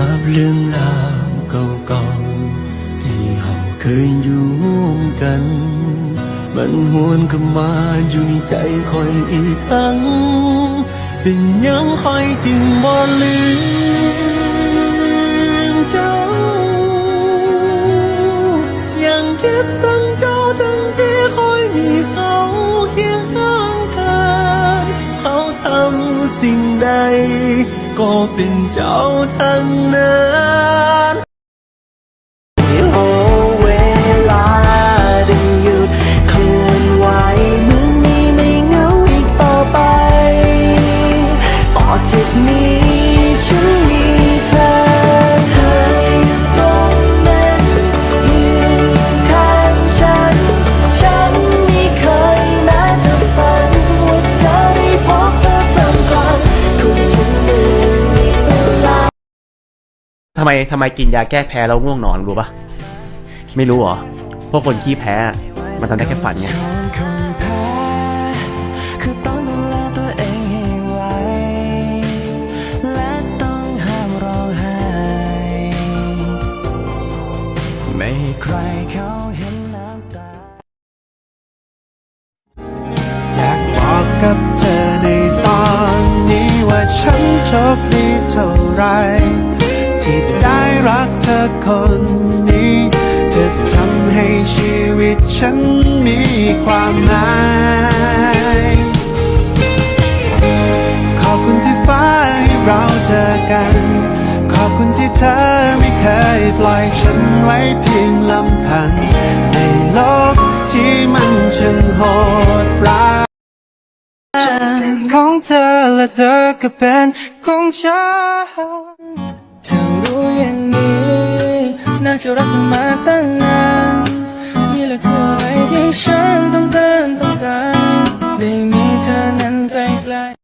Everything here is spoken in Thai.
กับเรื่องราวเก่าๆที่เราเคยอยู่กัน มันหวนกลับมาอยู่ในใจคอยอีกครั้ง เป็นยังคอยจึงบ่ลืมเจ้า ยังคิดถึงเจ้าทั้งที่คอยมีเขาเคียงข้างกายเขาทำสิ่งใด ก็เป็นเทำไมทำไมกินยาแก้แพ้แล้วง่วงนอนรู้ปะไม่รู้เหรอ พวกคนขี้แพ้ มันทำได้แค่ฝันไงเองให้ไม่ใครเขาเห็นน้ำตา อยากบอกกับเธอในตอนนี้ว่าฉันโชคดีเท่าไร รักเธอคนนี้ จะทำให้ชีวิตฉันมีความหมายขอบคุณที่ฟ้าให้เราเจอกัน ขอบคุณที่เธอไม่เคยปล่อยฉันไว้เพียงลำพัง ในโลกที่มันช่างโหดร้ายของเธอและเธอก็เป็นของฉัน จะรักมาตั้งนานนี่และคืออะไรที่ฉันต้องการ